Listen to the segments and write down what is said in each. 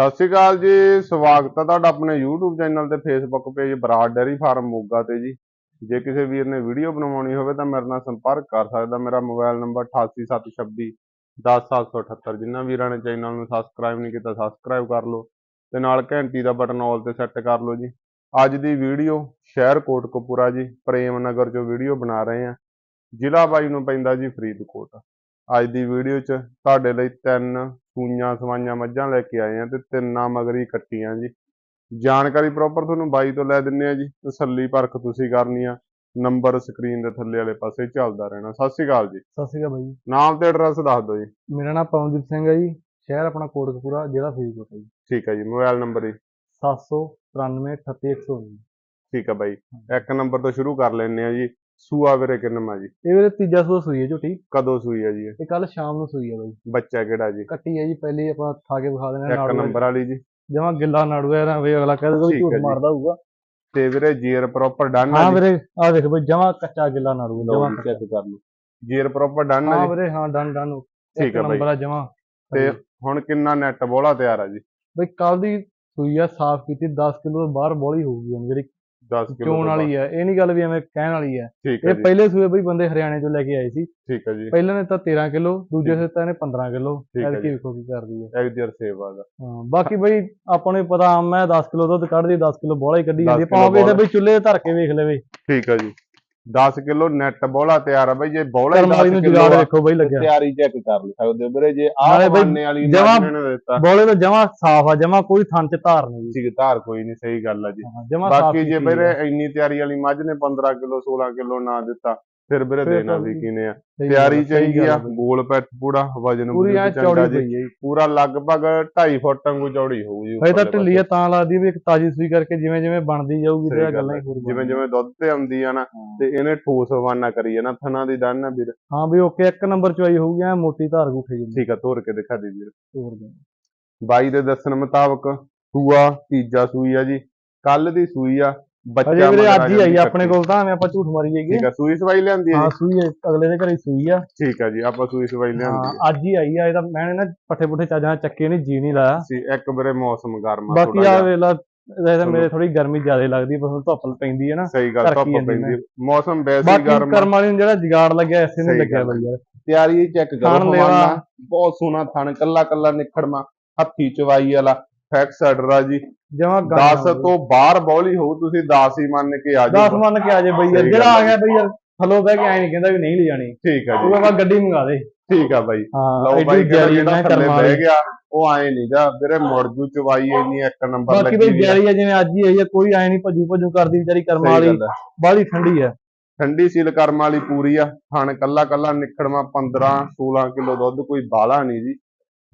ਸਤਿ ਸ਼੍ਰੀ ਅਕਾਲ ਜੀ, ਸਵਾਗਤ ਹੈ ਤੁਹਾਡਾ ਆਪਣੇ YouTube ਚੈਨਲ ਤੇ Facebook page Brar dairy farm Moga ਤੇ ਜੀ। ਜੇ ਕਿਸੇ ਵੀਰ ਨੇ ਵੀਡੀਓ ਬਣਵਾਉਣੀ ਹੋਵੇ ਤਾਂ ਮੇਰੇ ਨਾਲ ਸੰਪਰਕ ਕਰ ਸਕਦਾ। ਮੇਰਾ ਮੋਬਾਈਲ ਨੰਬਰ 8876 10778 ਜਿਨ੍ਹਾਂ ਵੀਰਾਂ ਨੇ ਚੈਨਲ ਨੂੰ ਸਬਸਕ੍ਰਾਈਬ ਨਹੀਂ ਕੀਤਾ ਸਬਸਕ੍ਰਾਈਬ ਕਰ ਲਓ ਤੇ ਨਾਲ ਘੰਟੀ ਦਾ ਬਟਨ ਆਲ ਤੇ ਸੈੱਟ ਕਰ ਲਓ ਜੀ। ਅੱਜ ਦੀ ਵੀਡੀਓ ਸ਼ਹਿਰ ਕੋਟਕਪੂਰਾ ਜੀ, ਪ੍ਰੇਮ ਨਗਰ ਚੋਂ ਵੀਡੀਓ ਬਣਾ ਰਹੇ ਹਾਂ ਜ਼ਿਲ੍ਹਾ ਬਾਈ ਨੂੰ ਪੈਂਦਾ ਜੀ ਫਰੀਦਕੋਟ। ਅੱਜ ਦੀ ਵੀਡੀਓ 'ਚ ਤੁਹਾਡੇ ਲਈ ਤਿੰਨ ਸੂਈਆਂ ਸਵਾਈਆਂ ਮੱਝਾਂ ਲੈ ਕੇ ਆਏ ਆ ਤੇ ਤਿੰਨਾਂ ਮਗਰੀ ਕੱਟੀਆਂ ਜੀ। ਜਾਣਕਾਰੀ ਪ੍ਰੋਪਰ ਤੁਹਾਨੂੰ ਬਾਈ ਤੋਂ ਲੈ ਦਿੰਨੇ ਆ ਜੀ। ਤਸੱਲੀ ਪਰਖ ਤੁਸੀਂ ਕਰਨੀ ਆ। ਨੰਬਰ ਸਕਰੀਨ ਦੇ ਥੱਲੇ ਵਾਲੇ ਪਾਸੇ ਚੱਲਦਾ ਰਹਿਣਾ। ਸਤਿ ਸ਼੍ਰੀ ਅਕਾਲ ਜੀ। ਸਤਿ ਸ਼੍ਰੀ ਅਕਾਲ ਬਾਈ ਜੀ। ਨਾਮ ਤੇ ਐਡਰੈਸ ਦੱਸ ਦਿਓ ਜੀ। ਮੇਰਾ ਨਾਮ ਪਵਨਦੀਪ ਸਿੰਘ ਹੈ ਜੀ। ਸ਼ਹਿਰ ਆਪਣਾ ਕੋਟਕਪੂਰਾ ਜ਼ਿਲ੍ਹਾ ਫਰੀਦਕੋਟ ਹੈ ਜੀ। ਠੀਕ ਹੈ ਜੀ। ਮੋਬਾਈਲ ਨੰਬਰ ਜੀ। 793 38119 ਠੀਕ ਹੈ ਬਾਈ। ਇੱਕ ਨੰਬਰ ਤੋਂ ਸ਼ੁਰੂ ਕਰ ਲੈਣੇ ਆ ਜੀ। ਸੂਆ ਵੀਰੇ ਕਿੰਨਵਾਂ ਜੀ? ਇਹ ਵੀਰੇ ਤੀਜਾ ਸੂਆ ਸੂਈ ਹੈ ਝੋਟੀ। ਕਦੋਂ ਸੂਈ ਹੈ ਜੀ ਇਹ? ਇਹ ਕੱਲ ਸ਼ਾਮ ਨੂੰ ਸੂਈ ਹੈ ਬਾਈ। ਬੱਚਾ ਕਿਹੜਾ ਜੀ? ਕੱਟੀ ਹੈ ਜੀ ਪਹਿਲੀ ਆਪਾਂ ਖਾ ਕੇ ਵਿਖਾ ਦੇਣਾ ਇੱਕ ਨੰਬਰ ਵਾਲੀ ਜੀ। ਜਮਾ ਗਿੱਲਾ ਨਾੜੂ ਹੈ ਨਾ ਵੀ ਅਗਲਾ ਕਹਿੰਦਾ ਕੋਈ ਠੀਕ ਹੈ ਝੂਠ ਜੀ। ਮਾਰਦਾ ਹੋਊਗਾ। ਤੇ ਵੀਰੇ ਜੀਰ ਪ੍ਰੋਪਰ ਡਨ ਹਾਂ ਆ ਵੀਰੇ ਆਹ ਦੇਖ ਬਈ ਜਮਾ ਕੱਚਾ ਗਿੱਲਾ ਨਾੜੂ ਲਓ ਜਮਾ ਜੀ, ਚੈੱਕ ਕਰ ਲਓ। ਜੀਰ ਪ੍ਰੋਪਰ ਡਨ ਆ ਹਾਂ ਜੀ? ਵੀਰੇ ਹਾਂ ਡਨ ਡਨ। ਠੀਕ ਹੈ ਬਾਈ। ਨੰਬਰ ਆ ਜਮਾ। ਤੇ ਹੁਣ ਕਿੰਨਾ ਨੈਟ ਬੋਲਾ ਤਿਆਰ ਆ ਜੀ? ਬਈ ਕੱਲ ਦੀ ਸੂਈ ਆ ਸਾਫ਼ ਕੀਤੀ 10 ਕਿਲੋ ਤੋਂ ਬਾਹਰ ਬੋਲੀ ਹੋਊਗੀ ਹੁਣ ਜਿਹੜੀ 10 ਕਿਲੋ ਚੋਣ ਵਾਲੀ ਹੈ ਇਹ ਨਹੀਂ ਗੱਲ ਵੀ ਐਵੇਂ ਕਹਿਣ ਵਾਲੀ ਹੈ। ਠੀਕ ਹੈ ਇਹ ਜੀ। ਪਹਿਲੇ ਸੂਏ ਬਈ ਬੰਦੇ ਹਰਿਆਣੇ ਤੋਂ ਲੈ ਕੇ ਆਏ ਸੀ। ਠੀਕ ਹੈ ਜੀ। ਪਹਿਲਾਂ ਨੇ ਤਾਂ 13 ਕਿਲੋ ਦੂਜੇ ਸੇ ਤਾਂ ਇਹਨੇ 15 ਕਿਲੋ। ਠੀਕ ਹੈ ਐਤਕੀ ਜੀ। ਵੇਖੋ ਕੀ ਕਰਦੀ ਹੈ। ਐਗਜਰ ਸੇਵਾ ਦਾ ਹਾਂ ਬਾਕੀ ਬਈ ਆਪਾਂ ਨੂੰ ਵੀ ਪਤਾ ਆਮ ਹੈ 10 ਕਿਲੋ ਦੁੱਧ ਕੱਢਦੀ 10 ਕਿਲੋ ਬੋਲਾ ਹੀ ਕੱਢੀ 10 ਜਾਂਦੀ ਕਿੱਲੋ ਭਾਵੇਂ ਇਹਦੇ। ਬਈ ਚੁੱਲ੍ਹੇ ਤੇ ਧਰ ਕੇ ਵੇਖ ਲਵੇ। ਠੀਕ ਹੈ ਜੀ। 10 ਕਿਲੋ ਨੈਟ ਬੋਲਾ ਤਿਆਰ ਆ ਬਈ ਜੇ ਬੋਲਾ ਹੀ ਕਰਮ ਵਾਲੀ 10 ਨੂੰ ਕਿਲੋ ਜੁਗਾੜ ਆ, ਵੇਖੋ ਬਈ ਲੱਗਿਆ। ਤਿਆਰੀ ਚੈੱਕ ਕਰ ਸਕਦੇ ਹੋ ਵੀਰੇ ਜੇ ਆਹ ਬਹਾਨੇ ਵਾਲੀ ਨੇ ਦਿੱਤਾ। ਬੋਲੇ ਤਾਂ ਜਮਾ ਸਾਫ਼ ਆ ਜਮਾ ਕੋਈ ਥਣ ਚ ਧਾਰ ਨਹੀਂ ਠੀਕ ਧਾਰ ਕੋਈ ਨਹੀਂ ਸਹੀ ਗੱਲ ਆ ਜੀ। ਬਾਕੀ ਜੇ ਵੀਰੇ। ਇੰਨੀ ਤਿਆਰੀ ਵਾਲੀ ਮੱਝ ਨੇ 15 ਕਿਲੋ 16 ਕਿਲੋ ਨਾ ਦਿੱਤਾ ਫਿਰ ਵੀਰੇ ਦੇਣਾ ਵੀ ਕਿਨੇ ਆ? ਤਿਆਰੀ ਚਾਹੀਦੀ ਆ। ਗੋਲ ਪੈਟ ਪੂਰਾ ਵਜਨ ਪੂਰੀ ਐ ਚੌੜੀ ਜੀ। ਪਈ ਹੈ ਜੀ। ਪੂਰਾ ਲਗਭਗ 2.5 ਫੁੱਟ ਵਾਂਗੂ ਚੌੜੀ ਹੋਊ ਜੀ ਹਜੇ ਤਾਂ ਢਿੱਲੀ ਆ ਤਾਂ ਲੱਗਦੀ ਵੀ ਇੱਕ ਤਾਜੀ ਸੂਈ ਕਰਕੇ ਜਿਵੇਂ ਜਿਵੇਂ ਬਣਦੀ ਜਾਊਗੀ ਤੇ ਗੱਲ ਗੱਲਾਂ ਹੈ। ਹੋਰ ਜਿਵੇਂ। ਜਿਵੇਂ ਦੁੱਧ ਤੇ ਆਉਂਦੀ ਆ ਨਾ ਤੇ ਇਹਨੇ ਠੋਸ ਹਵਾਨਾ ਕਰੀ ਆ ਨਾ ਥਣਾ ਦੀ ਡਨ ਆ ਵੀਰ। ਹਾਂ ਵੀ ਓਕੇ ਇੱਕ ਨੰਬਰ ਚੋਈ ਹੋਊਗੀ ਐ ਮੋਟੀ ਧਾਰ ਗੁੱਠੇ ਜਿੰਨੀ ਠੀਕ ਆ ਤੋਰ ਕੇ ਦਿਖਾ ਦੇ ਵੀਰ। ਹੋਰ ਦੇ। ਬਾਈ ਦੇ ਦੱਸਣ ਮੁਤਾਬਕ ਸੂਆ ਤੀਜਾ ਸੂਈ ਆ ਜੀ ਕੱਲ ਦੀ ਸੂਈ ਆ ਬੱਚਾ ਵੀਰੇ ਅੱਜ ਹੀ ਆਈ ਆ ਆਪਣੇ। ਕੋਲ ਤਾਂ ਐਵੇਂ ਆਪਾਂ ਝੂਠ ਮਾਰੀ ਜਾਈਏ। ਠੀਕ ਆ ਸੂਈ ਸਵਾਈ ਲਿਆਂਦੀ ਆ ਹਾਂ ਜੀ ਸੂਈ ਹੈ, ਅਗਲੇ ਦੇ ਘਰੇ ਸੂਈ ਆ। ਠੀਕ ਆ ਜੀ ਆਪਾਂ ਸੂਈ ਸਵਾਈ ਲਿਆਂਦੀ ਆ। ਹਾਂ ਅੱਜ ਹੀ ਆਈ ਆ ਇਹਦਾ ਮੈਂ ਨਾ ਪੱਠੇ ਪੁੱਠੇ ਚਾਜਾਂ ਚੱਕੇ ਨਹੀਂ ਜੀ ਨਹੀਂ ਲਾਇਆ। ਸੀ ਇੱਕ ਵੀਰੇ ਮੌਸਮ ਗਰਮ ਆ ਬਾਕੀ ਥੋੜਾ ਆ ਵੇਲਾ ਇਹਦਾ। ਮੇਰੇ ਥੋੜੀ ਗਰਮੀ ਜ਼ਿਆਦਾ ਲੱਗਦੀ ਪਰ ਹੁਣ ਧੁੱਪ ਪੈਂਦੀ ਹੈ ਨਾ ਸਹੀ ਗੱਲ ਧੁੱਪ ਪੈਂਦੀ। ਮੌਸਮ ਵੈਸੇ ਹੀ ਗਰਮ ਕਰਮ ਵਾਲੀ ਨੂੰ ਜਿਹੜਾ ਜੁਗਾੜ ਲੱਗਿਆ ਐਸੇ ਨਹੀਂ ਲੱਗਿਆ ਬਈ ਯਾਰ ਤਿਆਰੀ ਚੈੱਕ ਕਰੋ। ਹਵਾਨਾ ਬਹੁਤ ਸੋਹਣਾ ਥਣ ਕੱਲਾ ਕੱਲਾ ਨਿਖੜਮਾ ਹੱਥੀ ਚਵਾਈ ਵਾਲਾ। ਫੈਕਸ ਆਰਡਰ ਆ ਜੀ। ਜਮਾ 10 ਤੋਂ ਬਾਹਰ ਬੌਲੀ ਹੋਊ ਤੁਸੀਂ 10 ਹੀ ਮੰਨ ਕੇ ਆ 10 ਜਾਓ ਮੰਨ ਕੇ ਆ ਜੇ ਬਈ ਯਾਰ ਜਿਹੜਾ ਆ ਗਿਆ ਬਈ ਯਾਰ ਥੱਲੋਂ ਬਹਿ ਕੇ ਐ ਨਹੀਂ ਕਹਿੰਦਾ ਵੀ ਨਹੀਂ ਲਿਜਾਣੀ ਠੀਕ ਆ ਉਹ ਜੀ ਬਾਬਾ ਗੱਡੀ ਮੰਗਾ ਦੇ। ਠੀਕ ਆ ਬਾਈ। ਹਾਂ ਲਓ ਬਾਈ ਜਿਹੜਾ ਥੱਲੇ ਬਹਿ ਗਿਆ ਉਹ ਆਏ ਨਹੀਂ ਜਾ ਵੀਰੇ ਮੁੜ ਜੂ ਚਵਾਈ ਇੰਨੀ ਇੱਕ ਨੰਬਰ ਬਾਕੀ ਲੱਗੀ ਬਈ ਹੋਈ ਆ। ਜਾਰੀ ਆ ਜਿਵੇਂ ਅੱਜ ਹੀ ਆਈ ਆ ਕੋਈ ਐ ਨਹੀਂ ਭੱਜੂ ਭੱਜੂ ਕਰਦੀ ਵਿਚਾਰੀ ਕਰਮ ਵਾਲੀ। ਬਾਹਲੀ ਠੰਡੀ ਆ। ਠੰਡੀ ਸੀਲ ਕਰਮ ਵਾਲੀ ਪੂਰੀ ਆ। ਥਣ ਕੱਲਾ ਕੱਲਾ ਨਿਖੜਮਾ 15 16 ਕਿਲੋ ਦੁੱਧ ਕੋਈ ਬਾਲਾ ਨਹੀਂ ਜੀ।